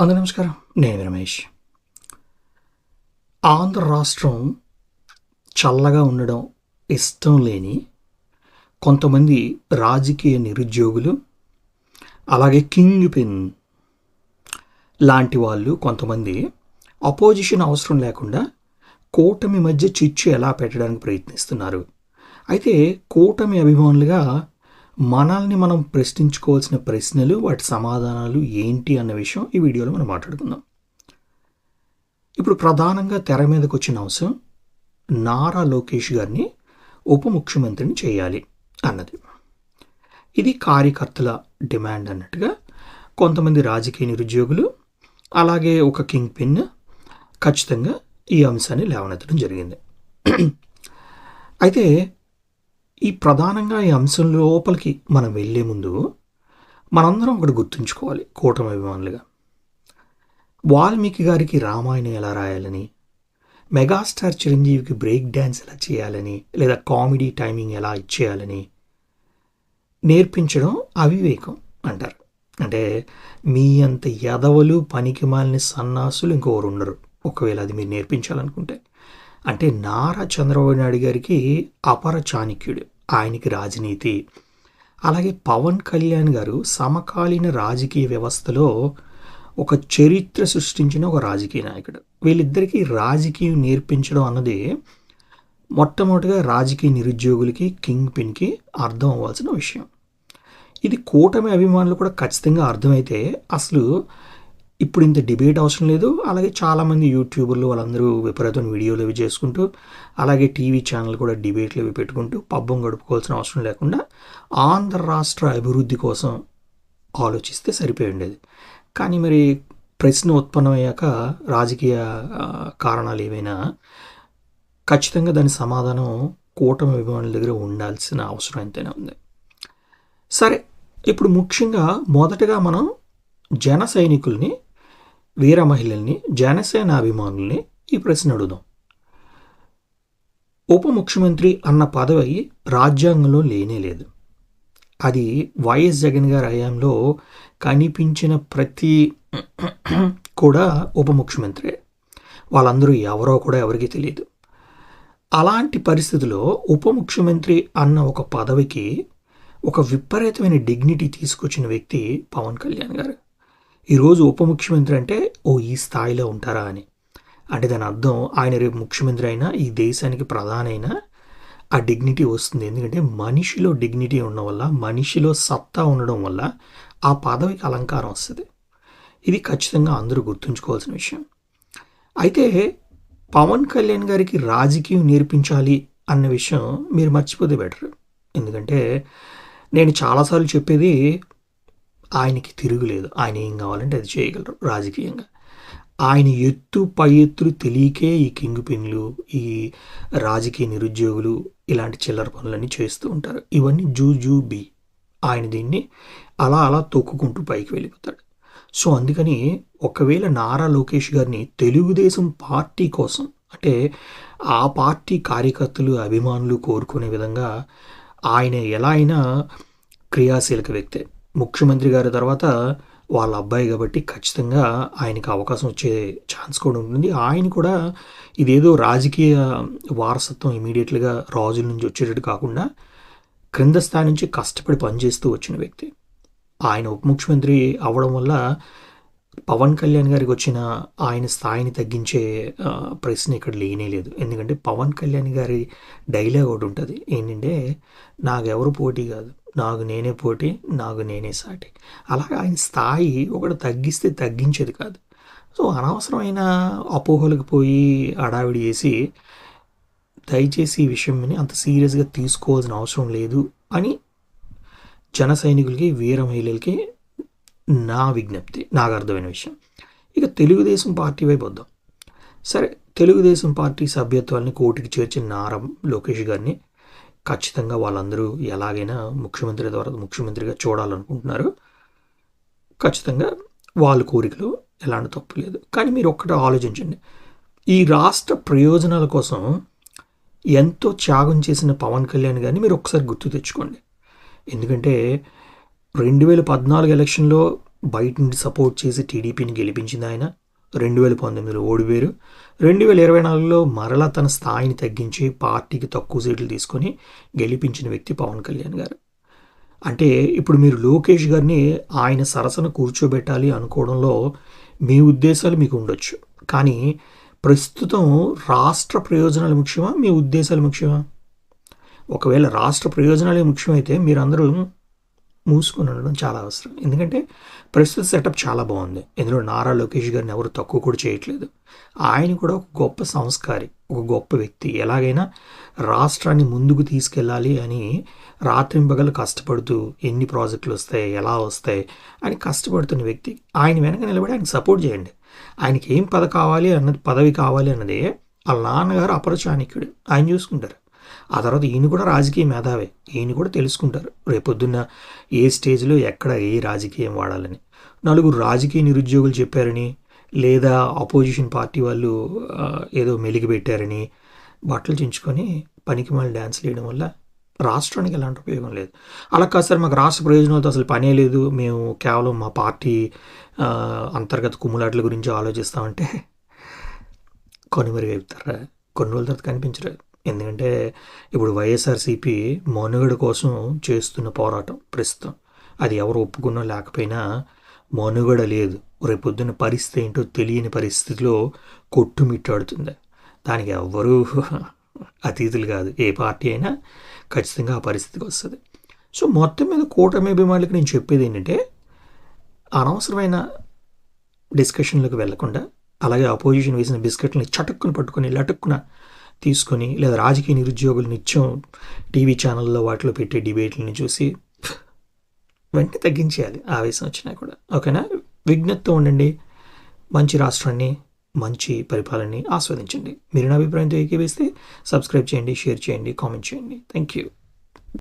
అందరూ నమస్కారం. నేను రమేష్. ఆంధ్ర రాష్ట్రం చల్లగా ఉండడం ఇష్టం లేని కొంతమంది రాజకీయ నిరుద్యోగులు అలాగే కింగ్ పిన్ లాంటి వాళ్ళు కొంతమంది అపోజిషన్ అవసరం లేకుండా కూటమి మధ్య చిచ్చు ఎలా పెట్టడానికి ప్రయత్నిస్తున్నారు. అయితే కూటమి అభిమానులుగా మనల్ని మనం ప్రశ్నించుకోవాల్సిన ప్రశ్నలు వాటి సమాధానాలు ఏంటి అన్న విషయం ఈ వీడియోలో మనం మాట్లాడుకుందాం. ఇప్పుడు ప్రధానంగా తెర మీదకు వచ్చిన అంశం నారా లోకేష్ గారిని ఉప ముఖ్యమంత్రిని చేయాలి అన్నది. ఇది కార్యకర్తల డిమాండ్ అన్నట్టుగా కొంతమంది రాజకీయ నిరుద్యోగులు అలాగే ఒక కింగ్ పిన్ ఖచ్చితంగా ఈ అంశాన్ని లేవనెత్తడం జరిగింది. అయితే ఈ ప్రధానంగా ఈ అంశం లోపలికి మనం వెళ్ళే ముందు మనందరం ఒకటి గుర్తుంచుకోవాలి కూటమి అభిమానులుగా. వాల్మీకి గారికి రామాయణం ఎలా రాయాలని మెగాస్టార్ చిరంజీవికి బ్రేక్ డ్యాన్స్ ఎలా చేయాలని లేదా కామెడీ టైమింగ్ ఎలా ఇచ్చేయాలని నేర్పించడం అవివేకం అంటారు. అంటే మీ అంత యదవలు పనికి మాలిన సన్నాసులు ఇంకొకరు ఉండరు. ఒకవేళ అది మీరు నేర్పించాలనుకుంటే. అంటే నారా చంద్రబాబు నాయుడు గారికి అపర చాణక్యుడు ఆయనకి రాజనీతి. అలాగే పవన్ కళ్యాణ్ గారు సమకాలీన రాజకీయ వ్యవస్థలో ఒక చరిత్ర సృష్టించిన ఒక రాజకీయ నాయకుడు. వీళ్ళిద్దరికీ రాజకీయం నేర్పించడం అన్నది మొట్టమొదటిగా రాజకీయ నిరుద్యోగులకి కింగ్ పిన్కి అర్థం అవ్వాల్సిన విషయం. ఇది కూటమి అభిమానులు కూడా ఖచ్చితంగా అర్థమైతే అసలు ఇప్పుడు ఇంత డిబేట్ అవసరం లేదు. అలాగే చాలామంది యూట్యూబర్లు వాళ్ళందరూ విపరీతం వీడియోలు అవి చేసుకుంటూ అలాగే టీవీ ఛానల్ కూడా డిబేట్లు అవి పెట్టుకుంటూ పబ్బం గడుపుకోవాల్సిన అవసరం లేకుండా ఆంధ్ర రాష్ట్ర అభివృద్ధి కోసం ఆలోచిస్తే సరిపోయి ఉండేది. కానీ మరి ప్రశ్న ఉత్పన్నమయ్యాక రాజకీయ కారణాలు ఏవైనా ఖచ్చితంగా దాని సమాధానం కూటమి అభిమానుల దగ్గర ఉండాల్సిన అవసరం ఎంతైనా ఉంది. సరే ఇప్పుడు ముఖ్యంగా మొదటగా మనం జన సైనికుల్ని వీర మహిళల్ని జనసేన అభిమానుల్ని ఈ ప్రశ్న అడుగుదాం. ఉప ముఖ్యమంత్రి అన్న పదవి రాజ్యాంగంలో లేనే లేదు. అది వైఎస్ జగన్ గారి హయాంలో కనిపించిన ప్రతి కూడా ఉప ముఖ్యమంత్రి. వాళ్ళందరూ ఎవరో కూడా ఎవరికీ తెలియదు అలాంటి పరిస్థితిలో ఉప ముఖ్యమంత్రి అన్న ఒక పదవికి ఒక విపరీతమైన డిగ్నిటీ తీసుకొచ్చిన వ్యక్తి పవన్ కళ్యాణ్ గారు. ఈరోజు ఉప ముఖ్యమంత్రి అంటే ఓ ఈ స్థాయిలో ఉంటారా అని. అంటే దాని అర్థం ఆయన రేపు ముఖ్యమంత్రి అయినా ఈ దేశానికి ప్రధానైనా ఆ డిగ్నిటీ వస్తుంది. ఎందుకంటే మనిషిలో డిగ్నిటీ ఉండడం వల్ల మనిషిలో సత్తా ఉండడం వల్ల ఆ పదవికి అలంకారం వస్తుంది. ఇది ఖచ్చితంగా అందరూ గుర్తుంచుకోవాల్సిన విషయం. అయితే పవన్ కళ్యాణ్ గారికి రాజకీయం నేర్పించాలి అన్న విషయం మీరు మర్చిపోతే బెటర్. ఎందుకంటే నేను చాలాసార్లు చెప్పేది ఆయనకి తిరుగులేదు. ఆయన ఏం కావాలంటే అది చేయగలరు రాజకీయంగా. ఆయన ఎత్తు పై ఎత్తులు తెలియకే ఈ కింగ్ పిన్లు ఈ రాజకీయ నిరుద్యోగులు ఇలాంటి చిల్లర పనులన్నీ చేస్తూ ఉంటారు. ఇవన్నీ జూ జూ బి. ఆయన దీన్ని అలా అలా తొక్కుకుంటూ పైకి వెళ్ళిపోతాడు. సో అందుకని ఒకవేళ నారా లోకేష్ గారిని తెలుగుదేశం పార్టీ కోసం అంటే ఆ పార్టీ కార్యకర్తలు అభిమానులు కోరుకునే విధంగా ఆయన ఎలా అయినా క్రియాశీలక వ్యక్తే. ముఖ్యమంత్రి గారి తర్వాత వాళ్ళ అబ్బాయి కాబట్టి ఖచ్చితంగా ఆయనకి అవకాశం వచ్చే ఛాన్స్ కూడా ఉంటుంది. ఆయన కూడా ఇదేదో రాజకీయ వారసత్వం ఇమీడియట్గా రాజుల నుంచి వచ్చేటట్టు కాకుండా క్రింద స్థాయి నుంచి కష్టపడి పనిచేస్తూ వచ్చిన వ్యక్తి. ఆయన ఉప ముఖ్యమంత్రి అవ్వడం వల్ల పవన్ కళ్యాణ్ గారికి వచ్చిన ఆయన స్థాయిని తగ్గించే ప్రశ్న ఇక్కడ లేనే లేదు. ఎందుకంటే పవన్ కళ్యాణ్ గారి డైలాగ్ ఒకటి ఉంటుంది. ఏంటంటే నాకెవరు పోటీ కాదు. నాకు నేనే పోటీ నాకు నేనే సాటి. అలాగే ఆయన స్థాయి ఒకటి తగ్గిస్తే తగ్గించేది కాదు. సో అనవసరమైన అపోహలకు పోయి అడావిడి చేసి దయచేసి ఈ విషయంని అంత సీరియస్గా తీసుకోవాల్సిన అవసరం లేదు అని జన సైనికులకి వీర మహిళలకి నా విజ్ఞప్తి నాకు అర్థమైన విషయం. ఇక తెలుగుదేశం పార్టీ వైపు వద్దాం. సరే తెలుగుదేశం పార్టీ సభ్యత్వాన్ని కోటికి చేర్చిన నారం లోకేష్ గారిని ఖచ్చితంగా వాళ్ళందరూ ఎలాగైనా ముఖ్యమంత్రి ద్వారా ముఖ్యమంత్రిగా చూడాలనుకుంటున్నారు. ఖచ్చితంగా వాళ్ళ కోరికలు ఎలాంటి తప్పు లేదు. కానీ మీరు ఒక్కటే ఆలోచించండి. ఈ రాష్ట్ర ప్రయోజనాల కోసం ఎంతో త్యాగం చేసిన పవన్ కళ్యాణ్ గారిని మీరు ఒకసారి గుర్తు తెచ్చుకోండి. ఎందుకంటే రెండు వేల పద్నాలుగు ఎలక్షన్లో బయట నుండి సపోర్ట్ చేసి టీడీపీని గెలిపించింది ఆయన. రెండు వేల పంతొమ్మిదిలో ఓడిపోయారు. రెండు వేల ఇరవై నాలుగులో మరలా తన స్థాయిని తగ్గించి పార్టీకి తక్కువ సీట్లు తీసుకొని గెలిపించిన వ్యక్తి పవన్ కళ్యాణ్ గారు. అంటే ఇప్పుడు మీరు లోకేష్ గారిని ఆయన సరసన కూర్చోబెట్టాలి అనుకోవడంలో మీ ఉద్దేశాలు మీకు ఉండొచ్చు. కానీ ప్రస్తుతం రాష్ట్ర ప్రయోజనాలు ముఖ్యమా? మీ ఉద్దేశాలు ముఖ్యమా? ఒకవేళ రాష్ట్ర ప్రయోజనాలే ముఖ్యమైతే మీరందరూ మూసుకొని ఉండడం చాలా అవసరం. ఎందుకంటే ప్రస్తుత సెటప్ చాలా బాగుంది. ఇందులో నారా లోకేష్ గారిని ఎవరు తక్కువ కూడా చేయట్లేదు. ఆయన కూడా ఒక గొప్ప సంస్కారి ఒక గొప్ప వ్యక్తి. ఎలాగైనా రాష్ట్రాన్ని ముందుకు తీసుకెళ్ళాలి అని రాత్రింపగలు కష్టపడుతూ ఎన్ని ప్రాజెక్టులు వస్తాయి ఎలా వస్తాయి అని కష్టపడుతున్న వ్యక్తి. ఆయన వెనక నిలబడి ఆయన సపోర్ట్ చేయండి. ఆయనకి ఏం పద కావాలి అన్నది పదవి కావాలి అన్నదే వాళ్ళ నాన్నగారు అపరచానికుడు. ఆయన చూసుకుంటారు. ఆ తర్వాత ఈయన కూడా రాజకీయ మేధావే. ఈయన కూడా తెలుసుకుంటారు. రేపొద్దున్న ఏ స్టేజ్లో ఎక్కడ ఏ రాజకీయం వాడాలని. నలుగురు రాజకీయ నిరుద్యోగులు చెప్పారని లేదా అపోజిషన్ పార్టీ వాళ్ళు ఏదో మెలిగి పెట్టారని బట్టలు చించుకొని పనికి మళ్ళీ డ్యాన్స్ వేయడం వల్ల రాష్ట్రానికి ఎలాంటి ఉపయోగం లేదు. అలా కాదు సార్ మాకు రాష్ట్ర ప్రయోజనాలతో అసలు పనే లేదు. మేము కేవలం మా పార్టీ అంతర్గత కుమ్ములాట్ల గురించి ఆలోచిస్తామంటే కొనుమరుగైపుతారా? కొన్ని రోజుల తర్వాత కనిపించరు. ఎందుకంటే ఇప్పుడు వైఎస్ఆర్సీపీ మనుగడ కోసం చేస్తున్న పోరాటం ప్రస్తుతం. అది ఎవరు ఒప్పుకున్నా లేకపోయినా మనుగడ లేదు. రేపొద్దున పరిస్థితి ఏంటో తెలియని పరిస్థితిలో కొట్టుమిట్టాడుతుంది. దానికి ఎవ్వరూ అతీతులు కాదు. ఏ పార్టీ అయినా ఖచ్చితంగా ఆ పరిస్థితికి వస్తుంది. సో మొత్తం మీద కూటమి అభిమానులకు నేను చెప్పేది ఏంటంటే అనవసరమైన డిస్కషన్లకు వెళ్ళకుండా అలాగే అపోజిషన్ వేసిన బిస్కెట్ని చటుక్కున పట్టుకొని లటుక్కున తీసుకొని లేదా రాజకీయ నిరుద్యోగులు నిత్యం టీవీ ఛానల్లో వాటిలో పెట్టే డిబేట్లని చూసి వెంటనే తగ్గించేయాలి ఆవేశం వచ్చినా కూడా. ఓకేనా? విజ్ఞతతో ఉండండి. మంచి రాష్ట్రాన్ని మంచి పరిపాలనని ఆస్వాదించండి. మీరు నా అభిప్రాయంతో ఏకీవేస్తే సబ్స్క్రైబ్ చేయండి షేర్ చేయండి కామెంట్ చేయండి. Thank you